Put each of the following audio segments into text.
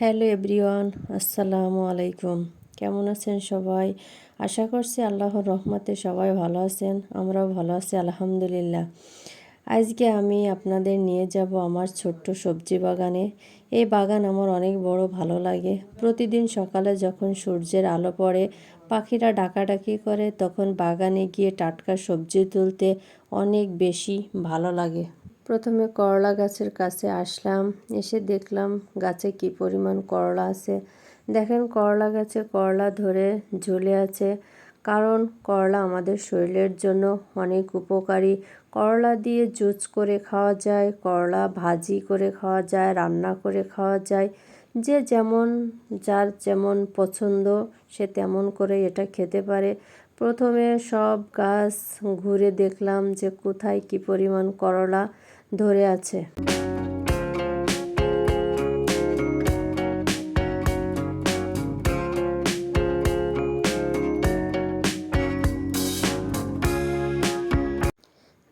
Hello everyone, আসসালামু আলাইকুম। কেমন আছেন সবাই? আশা করছি আল্লাহর রহমতে সবাই ভালো আছেন, আমরাও ভালো আছি, আলহামদুলিল্লাহ। আজকে আমি আপনাদের নিয়ে যাব আমার ছোট্ট সবজি বাগানে। এই বাগান আমার অনেক বড় ভালো লাগে। প্রতিদিন সকালে যখন সূর্যের আলো পড়ে, পাখিরা ডাকাডাকি করে, তখন বাগানে গিয়ে টাটকা সবজি তুলতে অনেক বেশি ভালো লাগে। প্রথমে করলা গাছের কাছে আসলাম, এসে দেখলাম গাছে কি পরিমাণ করলা আছে। দেখেন, করলা গাছে করলা ধরে ঝুলে আছে, কারণ করলা আমাদের শরীরের জন্য অনেক উপকারী। করলা দিয়ে জুস করে খাওয়া যায়, করলা ভাজি করে খাওয়া যায়, রান্না করে খাওয়া যায়। যে যেমন, যার যেমন পছন্দ, সে তেমন করে এটা খেতে পারে। প্রথমে সব গাছ ঘুরে দেখলাম যে কোথায় কি পরিমাণ করলা ধরে আছে।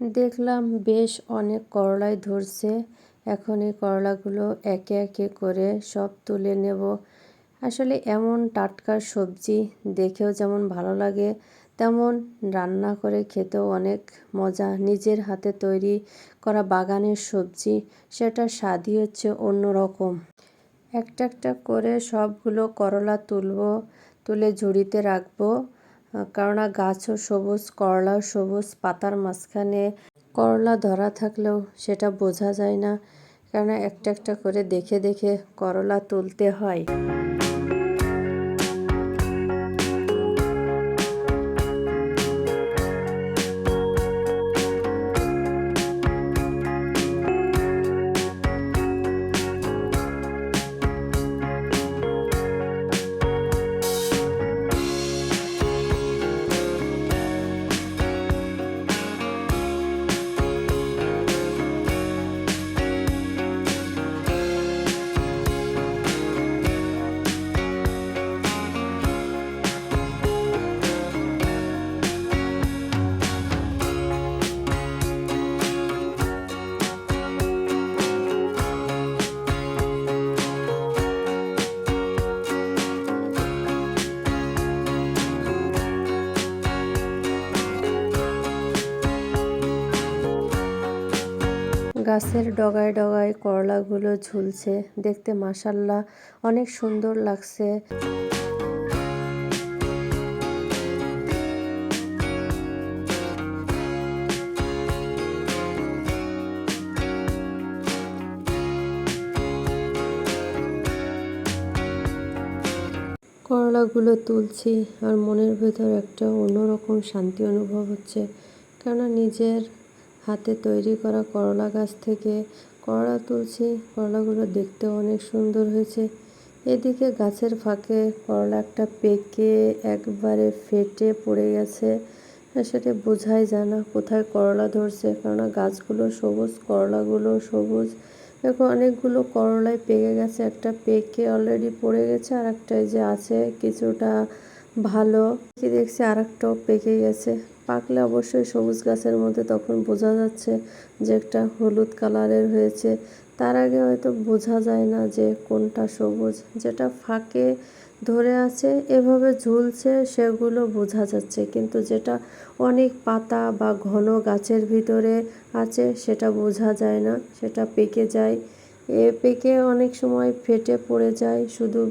দেখলাম বেশ অনেক করলাই ধরছে। এখন এই করলাগুলো একে একে করে সব তুলে নেব। আসলে এমন টাটকা সবজি দেখেও যেমন ভালো লাগে তেমন রান্না করে খেতেও অনেক মজা। নিজের হাতে তৈরি করা বাগানের সবজি সেটা স্বাদই হচ্ছে অন্যরকম। একটা একটা করে সবগুলো করলা তুলব, তুলে ঝুড়িতে রাখব, কেননা গাছও সবুজ, করলাও সবুজ, পাতার মাঝখানে করলা ধরা থাকলেও সেটা বোঝা যায় না, কেননা একটা একটা করে দেখে দেখে করলা তুলতে হয়। গাছের ডগায় ডগায় করলাগুলো ঝুলছে। দেখতে মাসাল্লাহ অনেক সুন্দর লাগছে। করলাগুলো তুলছি আর মনের ভেতর একটা অন্যরকম শান্তি অনুভব হচ্ছে। কেননা নিজের হাতে তৈরি করা করলা গাছ থেকে করলা তুলছি। করলাগুলো দেখতে অনেক সুন্দর হয়েছে। এদিকে গাছের ফাঁকে করলা একটা পেকে একবারে ফেটে পড়ে গেছে। সেটা বোঝাই যায় না কোথায় করলা ধরছে, কেননা গাছগুলো সবুজ, করলাগুলো সবুজ। দেখো, অনেকগুলো করলাই পেকে গেছে, একটা পেকে অলরেডি পড়ে গেছে আর একটা যে আছে, কিছুটা ভালো। কি দেখছি আর একটাও পেকে গেছে। পাকলে অবশ্যই সবুজ গাছের মধ্যে তখন বোঝা যাচ্ছে যে একটা হলুদ কালারের হয়েছে। তার আগে হয়তো বোঝা যায় না যে কোনটা সবুজ। যেটা ফাঁকে ধরে আছে, এভাবে ঝুলছে, সেগুলো বোঝা যাচ্ছে। কিন্তু যেটা অনেক পাতা বা ঘন গাছের ভিতরে আছে, সেটা বোঝা যায় না, সেটা পেকে যায়। এ পেকে অনেক সময় ফেটে পড়ে যায়। শুধু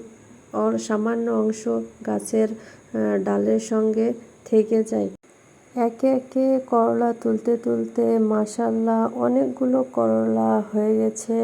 অর, সামান্য অংশ গাছের ডালের সঙ্গে থেকে যায়। একে একে করলা তুলতে তুলতে মাসাল্লাহ অনেকগুলো করলা হয়ে গেছে।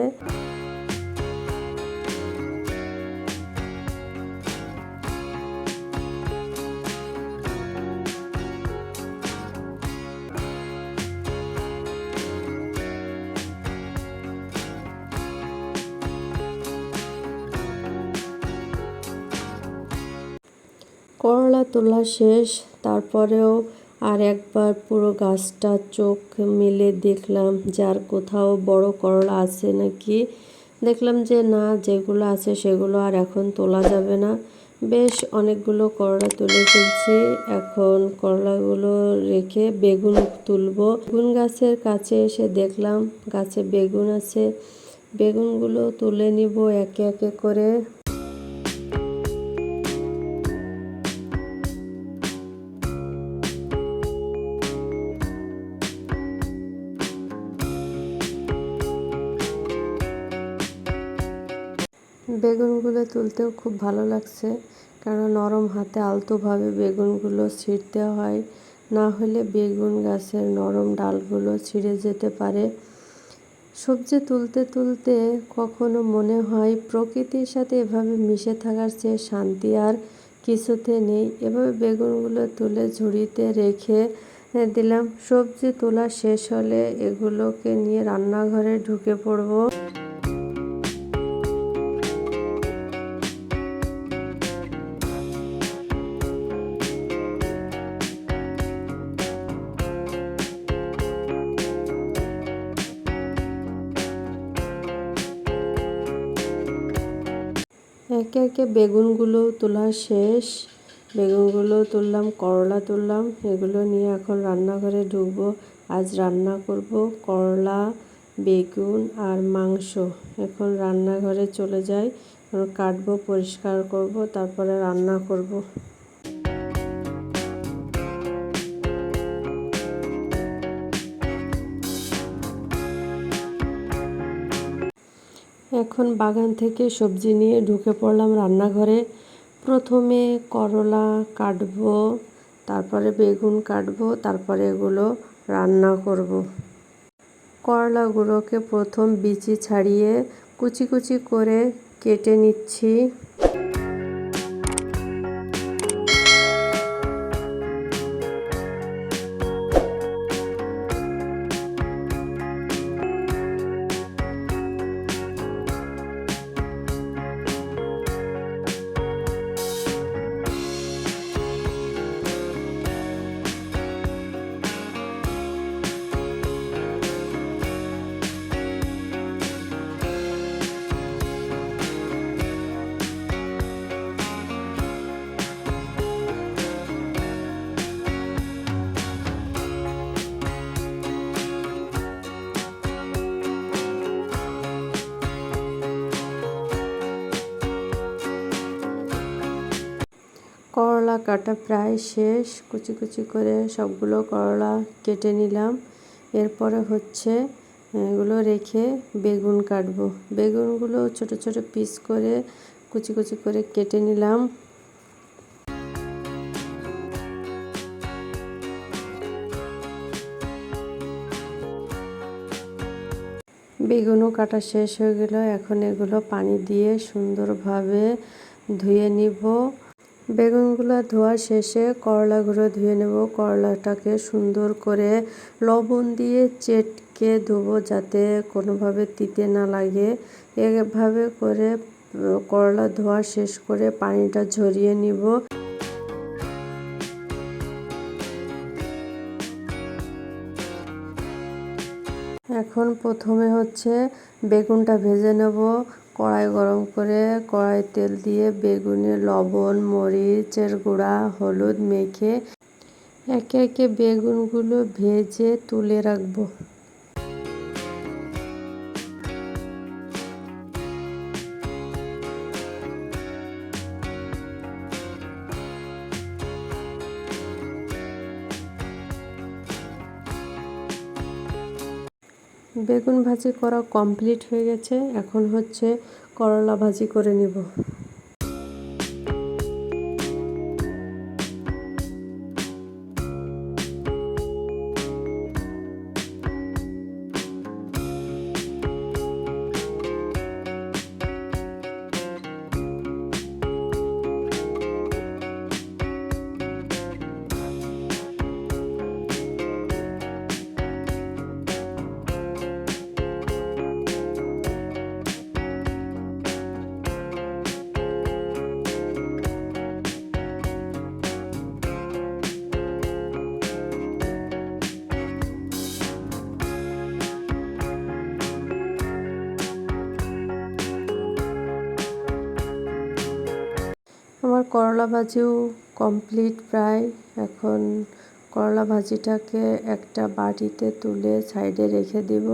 করলা তোলা শেষ তারপরেও আর একবার পুরো গাছটা চোখ মেলে দেখলাম যে আর কোথাও বড় করলা আছে নাকি। দেখলাম যে না, যেগুলো আছে সেগুলো আর এখন তোলা যাবে না। বেশ অনেকগুলো করলা তুলে ফেলছি। এখন করলাগুলো রেখে বেগুন তুলবো। বেগুন গাছের কাছে এসে দেখলাম গাছে বেগুন আছে। বেগুনগুলো তুলে নিব একে একে করে। বেগুনগুলো তুলতেও খুব ভালো লাগছে। কারণ নরম হাতে আলতোভাবে বেগুনগুলো ছিঁড়তে হয়। না হলে বেগুন গাছের নরম ডালগুলো ছিঁড়ে যেতে পারে। সবজি তুলতে তুলতে কখনো মনে হয় প্রকৃতির সাথে এভাবে মিশে থাকার চেয়ে শান্তি আর কিছুতে নেই। এভাবে বেগুনগুলো তুলে ঝুড়িতে রেখে দিলাম। সবজি তোলা শেষ হলে এগুলোকে নিয়ে রান্নাঘরে ঢুকে পড়ব। একে একে বেগুনগুলো তোলা শেষ। বেগুনগুলো তুললাম, করলা তুললাম। এগুলো নিয়ে এখন রান্নাঘরে ঢুকবো। আজ রান্না করব করলা, বেগুন আর মাংস। এখন রান্নাঘরে চলে যাই। কাটবো, পরিষ্কার করব, তারপরে রান্না করব। এখন বাগান থেকে সবজি নিয়ে ঢুকে পড়লাম রান্নাঘরে প্রথমে করলা কাটবো, তারপরে বেগুন কাটবো, তারপরে এগুলো রান্না করব। করলাগুলোকে প্রথম বিচি ছাড়িয়ে কুচি কুচি করে কেটে নিচ্ছি করলা কাটা প্রায় শেষ। কুচি কুচি করে সবগুলো করলা কেটে নিলাম। এরপরে হচ্ছে, এগুলো রেখে বেগুন কাটবো। বেগুনগুলো ছোট ছোট পিস করে কুচি কুচি করে কেটে নিলাম। বেগুনও কাটা শেষ হয়ে গেল। এখন এগুলো পানি দিয়ে সুন্দরভাবে ধুয়ে নিব। বেগুনগুলো ধোয়া শেষে করলাগুলো ধুয়ে নেব। করলাটাকে সুন্দর করে লবণ দিয়ে চেটকে ধোবো যাতে কোনোভাবে তিতে না লাগে। এভাবে করে করলা ধোয়া শেষ করে পানিটা ঝরিয়ে নিব। এখন প্রথমে হচ্ছে বেগুনটা ভেজে নেব। কড়াই গরম করে কড়াই তেল দিয়ে বেগুনে, লবণ মরিচের গুঁড়া, হলুদ মেখে একে একে বেগুনগুলো ভেজে তুলে রাখব। বেগুন ভাজি করা কমপ্লিট হয়ে গেছে। এখন হচ্ছে করলা ভাজি করে নিব। আমার করলা ভাজিও কমপ্লিট প্রায়। এখন করলা ভাজিটাকে একটা বাটিতে তুলে সাইডে রেখে দিব।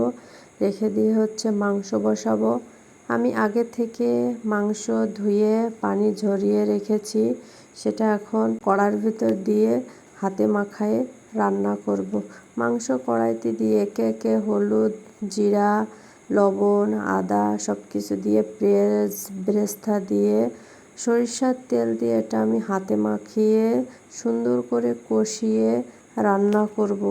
রেখে দিয়ে হচ্ছে মাংস বসাবো। আমি আগে থেকে মাংস ধুয়ে, পানি ঝরিয়ে রেখেছি। সেটা এখন কড়ার ভিতর দিয়ে হাতে মাখায় রান্না করব। মাংস কড়াইতে দিয়ে একে একে হলুদ, জিরা, লবণ, আদা সব কিছু দিয়ে পেঁয়াজ বেরেস্তা দিয়ে সরিষার তেল দিয়ে এটা আমি হাতে মাখিয়ে সুন্দর করে কষিয়ে রান্না করব।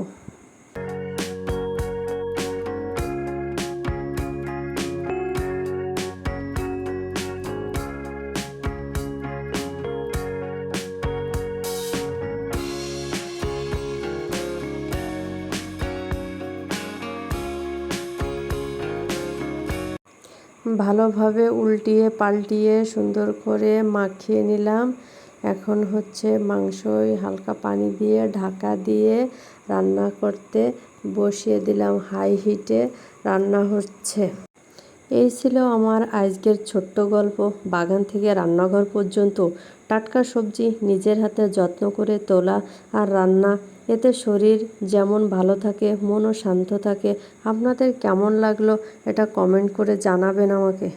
ভালোভাবে উল্টিয়ে পাল্টিয়ে সুন্দর করে মাখিয়ে নিলাম। এখন হচ্ছে মাংসই হালকা পানি দিয়ে ঢাকা দিয়ে রান্না করতে বসিয়ে দিলাম হাই হিটে। রান্না হচ্ছে। এই ছিল আমার আজকের ছোট্ট গল্প। বাগান থেকে রান্নাঘর পর্যন্ত টাটকা সবজি নিজের হাতে যত্ন করে তোলা আর রান্না এতে শরীর যেমন ভালো থাকে, মনও শান্ত থাকে। আপনাদের কেমন লাগল এটা কমেন্ট করে জানাবেন আমাকে।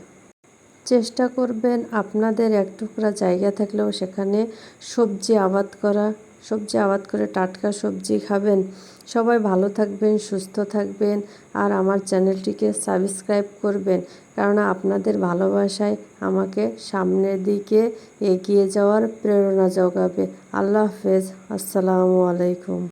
চেষ্টা করবেন আপনাদের এক টুকরা জায়গা থাকলেও সেখানে সবজি আবাদ করা সবজি আবাদ করে টাটকা সবজি খাবেন। সবাই ভালো থাকবেন, সুস্থ থাকবেন আর আমার চ্যানেলটিকে সাবস্ক্রাইব করবেন কারণ আপনাদের ভালোবাসায় আমাকে সামনের দিকে এগিয়ে যাওয়ার প্রেরণা যোগাবে আল্লাহ হাফেজ। আসসালামু আলাইকুম।